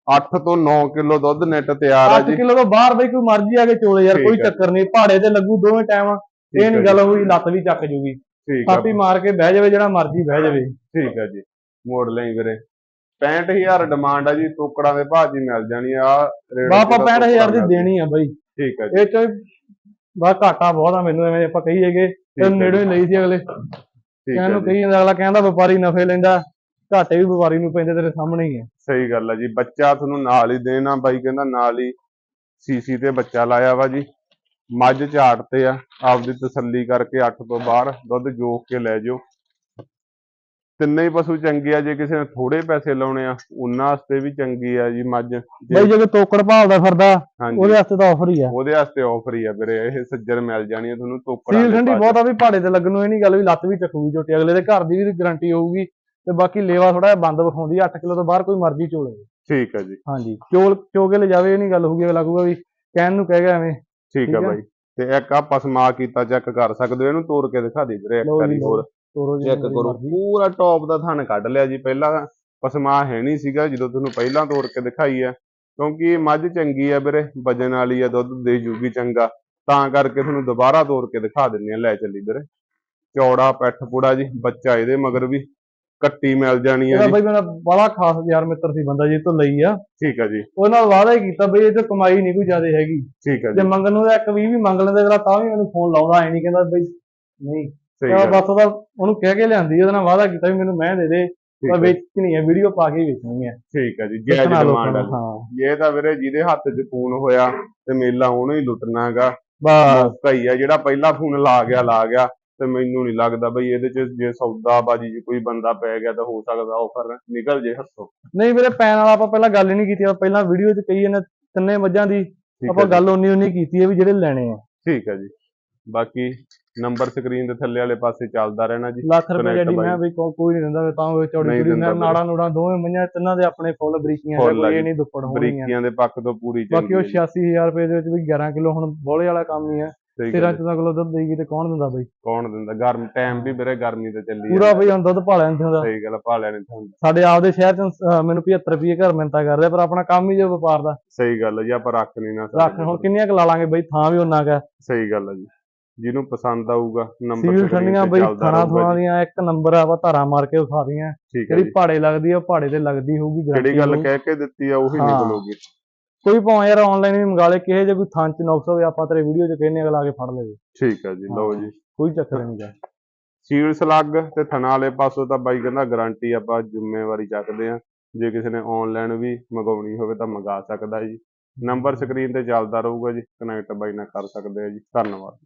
8 ਤੋਂ 9 ਕਿਲੋ ਦੁੱਧ ਨੈਟ ਤਿਆਰ ਆ 8 ਜੀ। ਕਿਲੋ ਤੋਂ ਬਾਹਰ ਬਈ ਕੋਈ ਮਰਜ਼ੀ ਆ ਕੇ ਚੋਲੇ ਯਾਰ ਠੀਕ ਕੋਈ। ਚੱਕਰ ਨਹੀਂ ਪਹਾੜੇ ਤੇ ਲੱਗੂ ਦੋਵੇਂ ਟਾਈਮ ਇਹ ਨਹੀਂ ਗੱਲ ਹੋਈ ਲੱਤ ਵੀ ਚੱਕ ਜੂਗੀ। ਠੀਕ ਹੈ ਥਾਪੀ ਮਾਰ ਕੇ ਬਹਿ ਜਾਵੇ ਜਿਹੜਾ ਮਰਜ਼ੀ ਬਹਿ ਜਾਵੇ। ਠੀਕ ਹੈ ਜੀ। ਮੋੜ ਲਈ ਵੀਰੇ। 65000 ਡਿਮਾਂਡ ਆ ਜੀ ਟੋਕੜਾਂ ਦੇ ਭਾਅ ਜੀ ਮਿਲ ਜਾਣੀ ਆ ਰੇਟ ਬਾ ਆਪਾਂ ਜਿਹਦਾ 65000 ਦੀ ਦੇਣੀ ਆ ਬਈ। ਠੀਕ ਹੈ ਜੀ। ਇਹ ਚ ਬਾ ਘਾਟਾ ਬਹੁਤ ਆ ਮੈਨੂੰ ਐਵੇਂ ਆਪਾਂ ਕਹੀਏਗੇ ਤੇ ਨੇੜੇ ਲਈ ਸੀ ਅਗਲੇ। ਠੀਕ ਨੂੰ ਜੀ। ਕਹੀ ਜਾਂਦਾ ਅਗਲਾ ਕਹਿੰਦਾ ਵਪਾਰੀ ਨਫੇ ਲੈਂਦਾ। ਘਾਟੇ ਵੀ ਵਪਾਰੀ ਨੂੰ ਪੈਂਦੇ ਤੇਰੇ ਸਾਹਮਣੇ ਹੀ ਆ। ਸਹੀ ਗੱਲ ਆ ਜੀ ਬੱਚਾ ਤੁਹਾਨੂੰ ਨਾਲ ਹੀ ਦੇਣਾ ਬਾਈ ਕਹਿੰਦਾ ਨਾਲ ਹੀ ਸੀਸੀ ਤੇ ਬੱਚਾ ਲਾਇਆ ਵਾ ਜੀ। ਮੱਝ ਝਾੜ ਤੇ ਆ ਆਪਦੀ ਤਸੱਲੀ ਕਰਕੇ 8 ਤੋਂ ਬਾਹਰ ਦੁੱਧ ਜੋਕ ਕੇ ਲੈ ਜਾਓ। ਤਿੰਨੇ ਹੀ ਪਸ਼ੂ ਚੰਗੇ ਆ ਜੇ ਕਿਸੇ ਨੇ ਥੋੜੇ ਪੈਸੇ ਲਾਉਣੇ ਆ ਉਹਨਾਂ ਵਾਸਤੇ ਵੀ ਚੰਗੀ ਆ ਜੀ ਮੱਝ। ਬਈ ਜੇ ਕੋਈ ਤੋਕੜ ਭਾਲਦਾ ਫਿਰਦਾ ਉਹਦੇ ਵਾਸਤੇ ਤਾਂ ਆਫਰ ਹੀ ਆ। ਉਹਦੇ ਵਾਸਤੇ ਆਫਰ ਹੀ ਆ ਵੀਰੇ ਇਹ ਸੱਜਰ ਮਿਲ ਜਾਣੀ ਆ ਤੁਹਾਨੂੰ ਟੋਕਰਾਂ ਸੀਲ ਠੰਡੀ। ਬਹੁਤ ਆ ਵੀ ਪਹਾੜੇ ਤੇ ਲੱਗਣ ਨੂੰ ਇਹ ਨਹੀਂ ਗੱਲ ਵੀ ਲੱਤ ਵੀ ਚੱਕੂਗੀ ਝੋਟੀ ਅਗਲੇ ਦੇ ਘਰ ਦੀ ਵੀ ਗਾਰੰਟੀ ਹੋਊਗੀ। ਤੇ ਬਾਕੀ ਲੇਵਾ ਥੋੜਾ ਜਿਹਾ ਬੰਦ ਵਿਖਾਉਂਦੀ ਆ 8 ਕਿਲੋ ਤੋਂ ਬਾਹਰ ਕੋਈ ਮਰਜ਼ੀ ਚੋਲੇ ਠੀਕ ਹੈ ਜੀ। ਹਾਂਜੀ ਚੋਲ ਚੋ ਕੇ ਲੈ ਜਾਵੇ ਇਹ ਨਹੀਂ ਗੱਲ ਹੋਊਗੀ ਅਗਲਾ ਕਹੂਗਾ ਵੀ ਕਹਿਣ ਨੂੰ ਕਹਿ ਗਿਆ ਐਵੇਂ। ਠੀਕ ਆ। ਬਾਈ। ਤੇ ਇੱਕ ਆ ਪਸਮਾ ਕੀਤਾ ਚੈੱਕ ਕਰ ਸਕਦੇ ਹੋ ਇਹਨੂੰ ਤੋੜ ਕੇ ਦਿਖਾ ਦੇ ਵੀਰੇ ਇੱਕ ਵਾਰੀ। ਹੋਰ। ਚੈੱਕ ਕਰੋ। ਪੂਰਾ ਟੌਪ ਦਾ ਥਣ ਕੱਢ ਲਿਆ ਜੀ। ਪਹਿਲਾਂ ਪਸਮਾ ਹੈ ਨਹੀਂ ਸੀਗਾ ਜਦੋਂ ਤੁਹਾਨੂੰ ਪਹਿਲਾਂ ਤੋੜ ਕੇ ਦਿਖਾਈ ਆ। ਕਿਉਂਕਿ ਇਹ ਮੱਝ ਚੰਗੀ ਆ ਵੀਰੇ ਵਜਨ ਵਾਲੀ ਆ ਦੁੱਧ ਦੇ ਜੂਗੀ ਚੰਗਾ। ਤਾਂ ਕਰਕੇ ਤੁਹਾਨੂੰ ਦੁਬਾਰਾ ਤੋੜ ਕੇ ਦਿਖਾ ਦਿੰਨੇ ਆ ਲੈ ਚੱਲੀ ਵੀਰੇ। ਚੌੜਾ ਪੈਠ ਪੂੜਾ ਜੀ ਬੱਚਾ ਇਹਦੇ ਮਗਰ ਵੀ। ਕੱਟੀ ਮਿਲ ਜਾਣੀ ਇਹਦਾ ਜੀ। ਬਈ ਮੇਰਾ ਬੜਾ ਖਾਸ ਯਾਰ ਮਿੱਤਰ ਸੀ ਬੰਦਾ ਜੀ ਤੋਂ ਲਈ ਆ। ਠੀਕ ਆ ਜੀ। ਉਹ ਨਾਲ ਵਾਅਦਾ ਹੀ ਕੀਤਾ ਬਈ ਇਹ ਤੇ ਕਮਾਈ ਨਹੀਂ ਕੋਈ ਜ਼ਿਆਦਾ ਹੈਗੀ। ਠੀਕ ਆ ਜੇ ਜੀ। ਮੰਗਣ ਨੂੰ ਇੱਕ ਵੀ ਵੀ ਮੰਗ ਲੈਂਦੇ ਅਗਲਾ ਤਾਂ ਵੀ ਮੈਨੂੰ ਫੋਨ ਲਾਉਂਦਾ ਐ ਨਹੀਂ ਕਹਿੰਦਾ ਬਈ ਨਹੀਂ। ਸਹੀ ਗੱਲ। ਬਸ ਉਹਦਾ ਉਹਨੂੰ ਕਹਿ ਕੇ ਲਿਆਂਦੀ ਉਹਦੇ ਨਾਲ ਵਾਅਦਾ ਕੀਤਾ ਵੀ ਮੈਨੂੰ ਮੈਂ ਦੇ ਦੇ ਠੀਕ ਪਰ ਆ, ਵੇਚਣੀ ਹੈ ਵੀਡੀਓ ਪਾ ਕੇ ਹੀ ਵੇਚਣੀ ਹੈ ਠੀਕ ਆ ਜੀ ਜੈ ਦੱਸਣਾ ਲੋਕਾਂ ਨੂੰ, ਹਾਂ। ਇਹ ਤਾਂ ਵੀਰੇ ਜਿਹਦੇ ਹੱਥ 'ਚ ਫੋਨ ਹੋਇਆ ਤੇ ਮੇਲਾ ਉਹਨੂੰ ਹੀ ਲੁੱਟਣਾਗਾ। ਬਸ। ਮੌਕਾ ਹੀ ਆ ਜਿਹੜਾ ਪਹਿਲਾ ਫੋਨ ਲਾ ਗਿਆ ਲਾ ਗਿਆ। ਤੇ ਮੈਨੂੰ ਨਹੀਂ ਲੱਗਦਾ ਬਈ ਇਹਦੇ 'ਚ ਜੇ ਸੌਦਾਬਾਜੀ 'ਚ ਕੋਈ ਬੰਦਾ ਪੈ ਗਿਆ ਤਾਂ ਹੋ ਸਕਦਾ ਆਫਰ ਨਿਕਲ ਜੇ ਹੱਥੋਂ ਨਹੀਂ ਵੀਰੇ ਪੈਨ ਵਾਲਾ ਆਪਾਂ ਪਹਿਲਾਂ ਗੱਲ ਹੀ ਨਹੀਂ ਕੀਤੀ ਆਪਾਂ ਪਹਿਲਾਂ ਵੀਡੀਓ 'ਚ ਕਹੀ ਇਹਨੇ ਤਿੰਨੇ ਮੱਝਾਂ ਦੀ ਆਪਾਂ ਜੀ, ਗੱਲ ਉਨੀ ਉਨੀ ਕੀਤੀ ਹੈ ਵੀ ਜਿਹੜੇ ਲੈਣੇ ਆ ਠੀਕ ਹੈ ਜੀ ਬਾਕੀ ਨੰਬਰ ਸਕਰੀਨ ਦੇ ਥੱਲੇ ਵਾਲੇ ਪਾਸੇ ਚੱਲਦਾ ਰਹਿਣਾ ਜੀ ਲੱਖ ਰੁਪਏ ਬਾਈ। ਮੈਂ ਵੀ ਕੋਈ ਨਹੀਂ ਦਿੰਦਾ ਤਾਂ ਉਹ ਚੌੜੀ ਦਿੰਦਾ ਮੈਂ। ਨਾੜਾ ਨੂੜਾ ਦੋਵੇਂ ਮਈਆਂ ਤਿੰਨਾਂ ਦੇ ਆਪਣੇ ਫੁੱਲ ਬਰੀਕੀਆਂ ਕੋਈ ਇਹ ਜੀ। ਨਹੀਂ ਦੁੱਪੜ ਹੋਣੀਆਂ ਬਰੀਕੀਆਂ ਦੇ ਪੱਖ ਤੋਂ ਪੂਰੀ ਬਾਕੀ ਉਹ ਚੰਗੀ ਹੈ ਜੀ। 86000 ਰੁਪਏ ਦੇ ਵਿੱਚ ਵੀ 11 ਕਿਲੋ ਹੁਣ ਬੋਲੇ ਵਾਲਾ ਕੰਮ ਹੀ ਹੈ 13 ਗੱਲ ਹੈ। 14 ਕਿਲੋ ਦੁੱਧ ਦੇਗੀ ਤੇ ਕੌਣ ਦਿੰਦਾ ਬਈ? ਕੌਣ ਦਿੰਦਾ? ਗਰਮ ਟਾਈਮ ਵੀ ਵੀਰੇ ਗਰਮੀ ਤੇ ਚੱਲੀ ਪੂਰਾ ਬਈ ਹੁਣ ਦੁੱਧ ਭਾਲਿਆ ਨਹੀਂ ਹੁੰਦਾ ਸਹੀ ਗੱਲ ਭਾਲਿਆ ਨਹੀਂ ਤੁਹਾਨੂੰ ਸਾਡੇ ਆਪਦੇ ਸ਼ਹਿਰ ਚ ਮੈਨੂੰ 75 ਰੁਪਏ ਘਰ ਮਿੰਤਾ ਕਰਦੇ ਪਰ ਆਪਣਾ ਕੰਮ ਹੀ ਜੋ ਵਪਾਰ ਦਾ। ਸਹੀ ਗੱਲ ਹੈ ਜੀ ਆਪਾਂ ਰੱਖ ਨਹੀਂ ਨਾ ਰੱਖ ਹੁਣ ਕਿੰਨੀਆਂ ਕੁ ਲਾ ਲਾਂਗੇ ਬਈ ਥਾਂ ਵੀ ਉਹਨਾਂ ਕਾ ਸਹੀ ਗੱਲ ਹੈ ਜੀ। ਜਿਹਨੂੰ ਪਸੰਦ ਆਊਗਾ ਨੰਬਰ ਸੀਲ ਠੰਡੀਆਂ ਬਈ ਥਾਣਾ ਜੀ। ਦੀਆਂ ਇੱਕ ਨੰਬਰ ਆ ਆਪਾਂ ਧਾਰਾ ਮਾਰ ਕੇ ਵਿਖਾ ਦੀਆਂ ਜਿਹੜੀ ਪਹਾੜੇ ਲੱਗਦੀ ਆ ਪਹਾੜੇ ਤੇ ਲੱਗਦੀ ਹੋਊਗੀ ਜਿਹੜੀ ਗੱਲ। ਕਹਿ ਕੇ ਦਿੱਤੀ ਆ ਉਹੀ। ਨਿਕਲੂਗੀ। ਕੋਈ ਭਾਵੇਂ ਯਾਰ ਆਨਲਾਈਨ ਵੀ ਮੰਗਾ ਲੇ ਕਿਸੇ ਜੇ ਕੋਈ ਥਾਂ ਚ ਨੁਕਸ ਹੋਵੇ ਆਪਾਂ ਤੇਰੇ ਵੀਡੀਓ ਚ ਕਹਿੰਨੇ ਅਗਲਾ ਆ ਕੇ ਫੜ ਲਵੇ ਠੀਕ ਹੈ ਜੀ ਲਓ ਜੀ। ਕੋਈ ਚੱਕਰ ਨਹੀਂ ਗਾ। ਸੀਲ ਸਲੱਗ ਤੇ ਥਣਾ ਵਾਲੇ ਪਾਸੋਂ ਤਾਂ ਬਾਈ ਕਹਿੰਦਾ ਗਾਰੰਟੀ ਆਪਾਂ ਜ਼ਿੰਮੇਵਾਰੀ ਚੱਕਦੇ ਆ ਜੇ ਕਿਸੇ ਨੇ ਆਨਲਾਈਨ ਵੀ ਮੰਗਾਉਣੀ ਹੋਵੇ ਤਾਂ ਮੰਗਾ ਸਕਦਾ ਜੀ। ਨੰਬਰ ਸਕਰੀਨ ਤੇ ਚੱਲਦਾ ਰਹੂਗਾ ਜੀ ਕਨੈਕਟ ਬਾਈ ਨਾਲ ਕਰ ਸਕਦੇ ਆ ਜੀ। ਧੰਨਵਾਦ।